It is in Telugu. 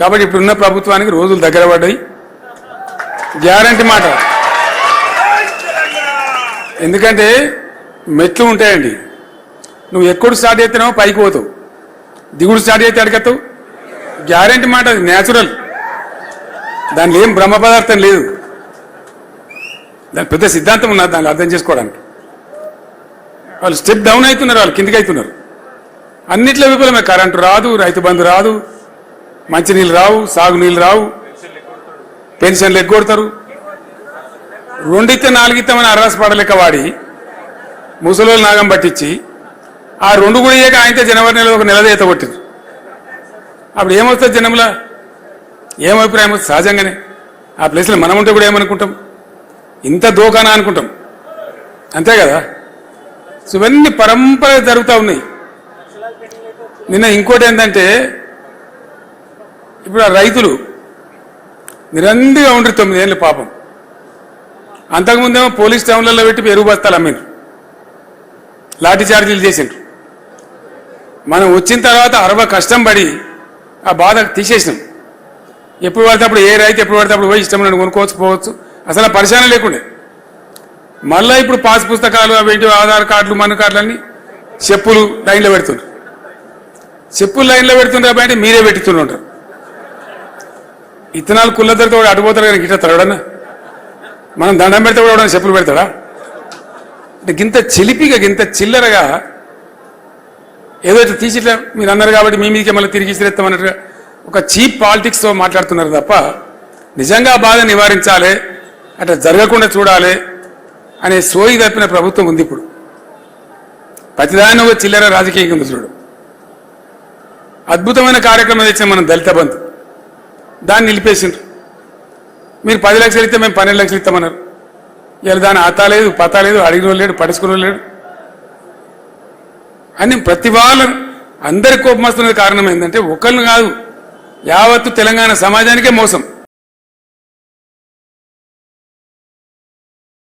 కాబట్టి ఇప్పుడున్న ప్రభుత్వానికి రోజులు దగ్గర పడ్డాయి. గ్యారంటీ మాట. ఎందుకంటే మెట్లు ఉంటాయండి. నువ్వు ఎక్కడ స్టార్ట్ చేస్తున్నావో పైకి పోతావు. దిగుడు స్టార్ట్ చేస్తే అడిగతావు. గ్యారంటీ మాట అది న్యాచురల్ దానిలో ఏం బ్రహ్మ పదార్థం లేదు. దాని పెద్ద సిద్ధాంతం ఉన్నది దాన్ని అర్థం చేసుకోవడానికి. వాళ్ళు స్టెప్ డౌన్ అవుతున్నారు వాళ్ళు కిందికి అవుతున్నారు. అన్నిట్లో విఫలమే. కరెంటు రాదు రైతు బంధు రాదు. మంచినీళ్ళు రావు సాగునీళ్ళు రావు. పెన్షన్లు ఎగ్గొడతారు. రెండితే నాలుగిత్తమని అర్రాసి పడలేక వాడి ముసలోళ్ళు నాగం పట్టించి ఆ రెండు కూడా ఇయ్యక ఆయనతో జనవరి నెలలో ఒక నెల ఈత కొట్టింది. అప్పుడు ఏమవుతుంది జనంలో? ఏం అభిప్రాయం? వస్తుంది సహజంగానే. ఆ ప్లేస్లో మనం ఉంటే కూడా ఏమనుకుంటాం? ఇంత దోకానా అనుకుంటాం. అంతే కదా? సో ఇవన్నీ పరంపర జరుగుతూ ఉన్నాయి. నిన్న ఇంకోటి ఏంటంటే ఇప్పుడు ఆ రైతులు నిరంతరంగా ఉండరు తొమ్మిదేళ్ళు పాపం. అంతకుముందేమో పోలీస్ టౌన్లలో పెట్టి ఎరువు బస్తాలు అమ్మిండ్రు. లాఠీ చార్జీలు చేసిండ్రు. మనం వచ్చిన తర్వాత అరవై కష్టం పడి ఆ బాధ తీసేసినాం. ఎప్పుడు పడితే అప్పుడు ఏ రైతు ఎప్పుడు పడితే అప్పుడు పోయి ఇష్టం ఉన్నట్టు కొనుక్కోవచ్చు పోవచ్చు. అసలు ఆ పరిశానం లేకుండే. మళ్ళీ ఇప్పుడు పాస్ పుస్తకాలు అవి ఆధార్ కార్డులు మన్ను కార్డులన్నీ చెప్పులు లైన్లో పెడుతుండ్రు. చెప్పులు లైన్లో పెడుతుండ్రు అంటే మీరే పెట్టుతుండ్రు ఇత్తనాలు కుళ్ళద్దరితో కూడా అడిపోతారు కానీ గిట్ట తరడన్నా మనం దండం పెడితే కూడా ఎవడన్నా చెప్పులు పెడతాడా? అంటే గింత చిలిపిగా గింత చిల్లరగా ఏదో ఇట్లా తీసి ఇట్లా మీరు అన్నారు కాబట్టి మీ మీదకి మళ్ళీ తిరిగి ఇస్తామన్నట్టుగా ఒక చీప్ పాలిటిక్స్తో మాట్లాడుతున్నారు తప్ప నిజంగా బాధ నివారించాలి అట్లా జరగకుండా చూడాలి అనే సోయి తప్పిన ప్రభుత్వం ఉంది ఇప్పుడు. ప్రతిదాన్ని ఒక చిల్లర రాజకీయంగా ఉంది చూడు. అద్భుతమైన కార్యక్రమం తెచ్చిన మనం దళిత బంధు. దాన్ని నిలిపేసిండ్రు. మీరు పది లక్షలు ఇస్తే మేము పన్నెండు లక్షలు ఇస్తామన్నారు. ఇలా దాని ఆతా లేదు పతా లేదు అడిగిన లేడు పడుచుకున్న లేడు. అని ప్రతి వాళ్ళు అందరి కోపం వస్తున్నది కారణం ఏంటంటే ఒకళ్ళు కాదు యావత్తు తెలంగాణ సమాజానికే మోసం.